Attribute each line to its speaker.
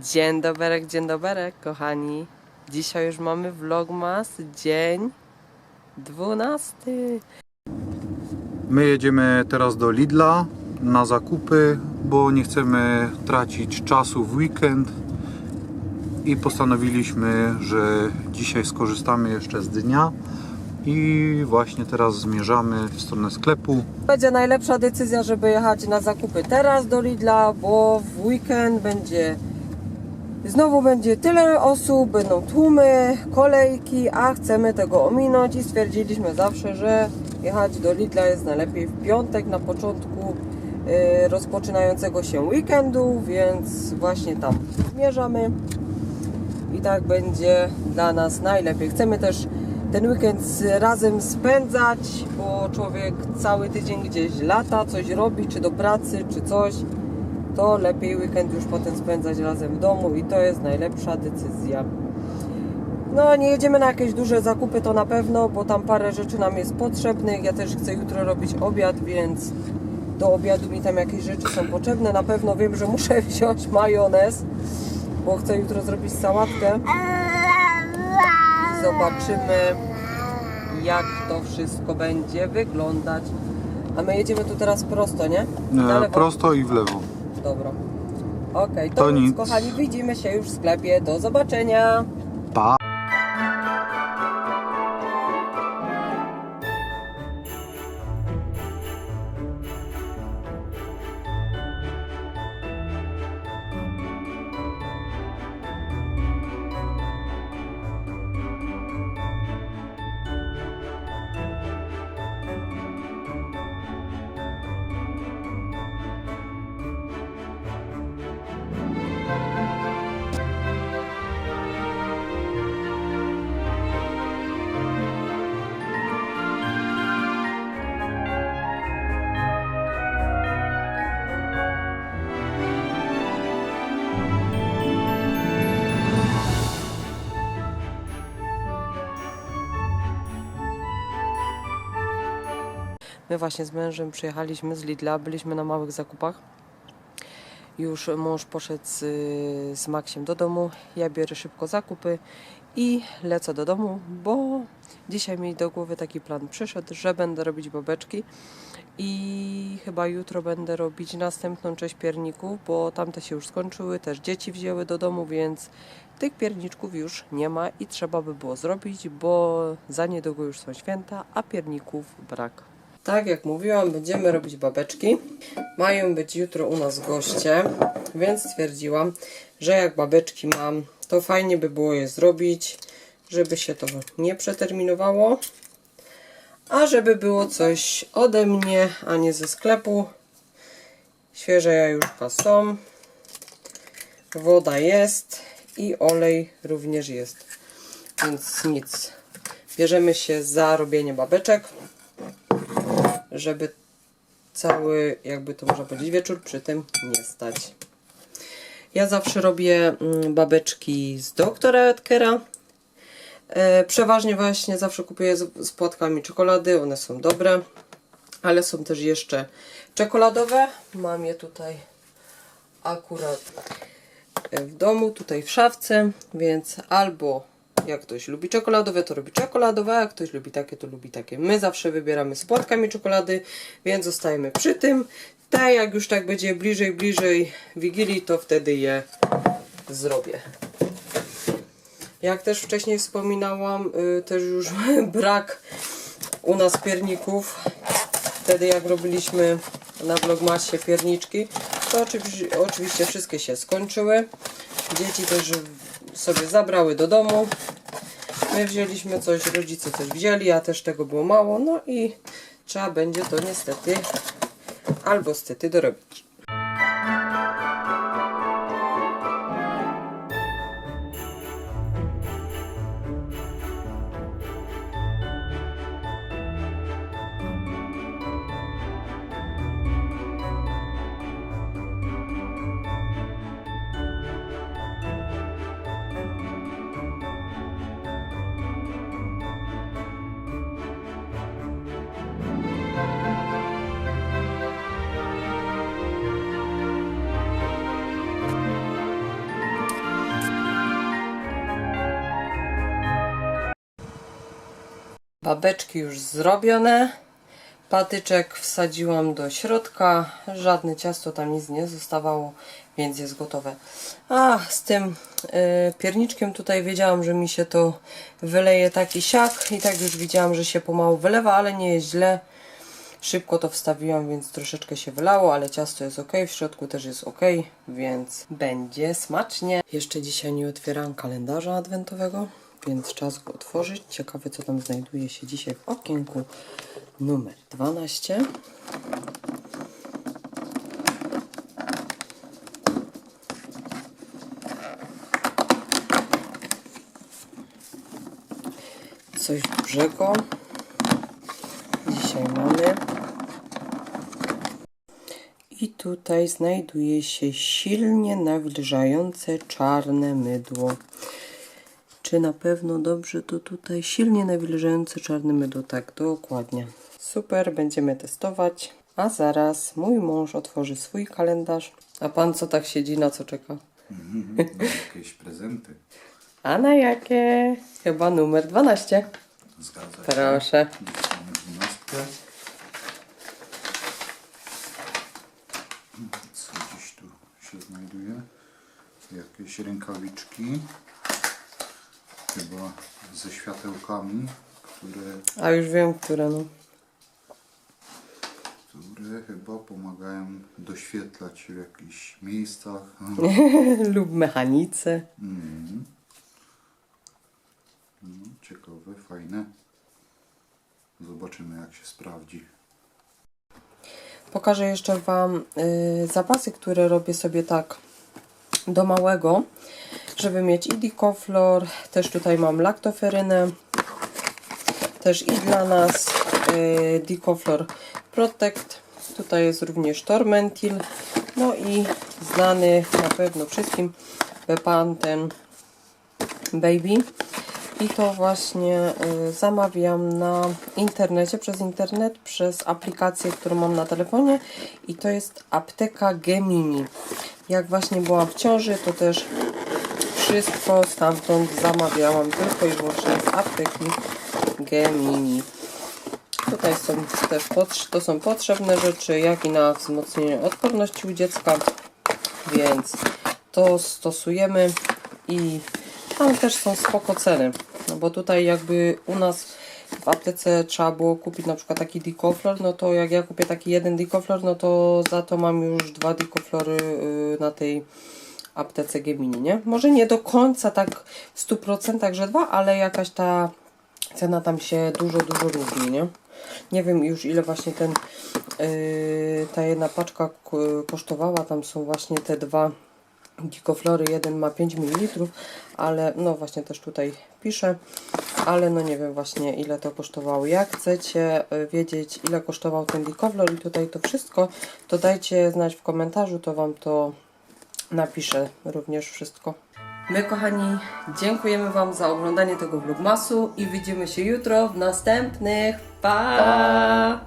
Speaker 1: Dzień dobry, dzień dobry, kochani. Dzisiaj już mamy vlogmas, dzień 12.
Speaker 2: My jedziemy teraz do Lidla na zakupy, bo nie chcemy tracić czasu w weekend i postanowiliśmy, że dzisiaj skorzystamy jeszcze z dnia i właśnie teraz zmierzamy w stronę sklepu.
Speaker 1: Będzie najlepsza decyzja, żeby jechać na zakupy teraz do Lidla, bo w weekend będzie znowu będzie tyle osób, będą tłumy, kolejki, a chcemy tego ominąć i stwierdziliśmy zawsze, że jechać do Lidla jest najlepiej w piątek na początku y, rozpoczynającego się weekendu, więc właśnie tam zmierzamy i tak będzie dla nas najlepiej. Chcemy też ten weekend razem spędzać, bo człowiek cały tydzień gdzieś lata, coś robi, czy do pracy, czy coś, to lepiej weekend już potem spędzać razem w domu i to jest najlepsza decyzja. No, nie jedziemy na jakieś duże zakupy, to na pewno, bo tam parę rzeczy nam jest potrzebnych. Ja też chcę jutro robić obiad, więc do obiadu mi tam jakieś rzeczy są potrzebne. Na pewno wiem, że muszę wziąć majonez, bo chcę jutro zrobić sałatkę. Zobaczymy, jak to wszystko będzie wyglądać. A my jedziemy tu teraz prosto, nie?
Speaker 2: E, prosto i w lewo.
Speaker 1: Dobra. Okej, to,
Speaker 2: To
Speaker 1: nic. kochani, widzimy się już w sklepie. Do zobaczenia.
Speaker 2: Pa!
Speaker 1: My właśnie z mężem przyjechaliśmy z Lidla, byliśmy na małych zakupach. Już mąż poszedł z, z Maksiem do domu. Ja biorę szybko zakupy i lecę do domu, bo dzisiaj mi do głowy taki plan przyszedł, że będę robić babeczki i chyba jutro będę robić następną część pierników, bo tamte się już skończyły, też dzieci wzięły do domu, więc tych pierniczków już nie ma i trzeba by było zrobić, bo za niedługo już są święta, a pierników brak. Tak jak mówiłam, będziemy robić babeczki. Mają być jutro u nas goście, więc stwierdziłam, że jak babeczki mam, to fajnie by było je zrobić, żeby się to nie przeterminowało, a żeby było coś ode mnie, a nie ze sklepu. Świeże jajuszka są, woda jest i olej również jest, więc nic. Bierzemy się za robienie babeczek żeby cały, jakby to można powiedzieć, wieczór przy tym nie stać. Ja zawsze robię mm, babeczki z doktora Edkera. E, przeważnie właśnie zawsze kupuję z, z płatkami czekolady, one są dobre, ale są też jeszcze czekoladowe. Mam je tutaj akurat w domu, tutaj w szafce, więc albo jak ktoś lubi czekoladowe, to robi czekoladowe, a jak ktoś lubi takie, to lubi takie. My zawsze wybieramy z płatkami czekolady, więc zostajemy przy tym. Te jak już tak będzie bliżej, bliżej Wigilii, to wtedy je zrobię. Jak też wcześniej wspominałam, y, też już brak u nas pierników. Wtedy jak robiliśmy na vlogmasie pierniczki, to oczywiście wszystkie się skończyły. Dzieci też sobie zabrały do domu. My wzięliśmy coś, rodzice też wzięli, a też tego było mało. No i trzeba będzie to niestety albo stety dorobić. Babeczki już zrobione. Patyczek wsadziłam do środka. Żadne ciasto tam nic nie zostawało, więc jest gotowe. A z tym e, pierniczkiem tutaj wiedziałam, że mi się to wyleje taki siak i tak już widziałam, że się pomału wylewa, ale nie jest źle. Szybko to wstawiłam, więc troszeczkę się wylało, ale ciasto jest ok, w środku też jest ok, więc będzie smacznie. Jeszcze dzisiaj nie otwierałam kalendarza adwentowego, więc czas go otworzyć. Ciekawe, co tam znajduje się dzisiaj w okienku numer 12. Coś dużego dzisiaj mamy. I tutaj znajduje się silnie nawilżające czarne mydło. Czy na pewno dobrze to tutaj silnie nawilżające czarne mydło? Tak, dokładnie. Super, będziemy testować. A zaraz mój mąż otworzy swój kalendarz. A pan co tak siedzi, na co czeka?
Speaker 2: Na jakieś prezenty.
Speaker 1: A na jakie? Chyba numer 12.
Speaker 2: Zgadza się.
Speaker 1: Proszę.
Speaker 2: Co dziś tu się znajduje? Jakieś rękawiczki. Chyba ze światełkami, które,
Speaker 1: A już wiem, które no.
Speaker 2: które chyba pomagają doświetlać w jakichś miejscach.
Speaker 1: Lub mechanice.
Speaker 2: Mhm. No, ciekawe, fajne. Zobaczymy jak się sprawdzi.
Speaker 1: Pokażę jeszcze Wam y, zapasy, które robię sobie tak do małego, żeby mieć i dikoflor, też tutaj mam laktoferynę, też i dla nas y, dikoflor protect, tutaj jest również tormentil, no i znany na pewno wszystkim Bepanten Baby. I to właśnie y, zamawiam na internecie, przez internet, przez aplikację, którą mam na telefonie i to jest apteka Gemini. Jak właśnie byłam w ciąży, to też wszystko stamtąd zamawiałam tylko i wyłącznie z apteki Gemini. Tutaj są też to są potrzebne rzeczy, jak i na wzmocnienie odporności u dziecka, więc to stosujemy i tam też są spoko ceny, no bo tutaj jakby u nas w aptece trzeba było kupić na przykład taki dikoflor, no to jak ja kupię taki jeden dikoflor, no to za to mam już dwa dikoflory y, na tej aptece Gemini, nie? Może nie do końca tak w 100% że dwa, ale jakaś ta cena tam się dużo, dużo różni, nie? Nie wiem już ile właśnie ten yy, ta jedna paczka kosztowała, tam są właśnie te dwa dikoflory, jeden ma 5 ml, ale no właśnie też tutaj piszę, ale no nie wiem właśnie ile to kosztowało. Jak chcecie y, wiedzieć ile kosztował ten dikoflor i tutaj to wszystko, to dajcie znać w komentarzu, to Wam to napiszę również wszystko. My kochani, dziękujemy Wam za oglądanie tego vlogmasu i widzimy się jutro w następnych. pa!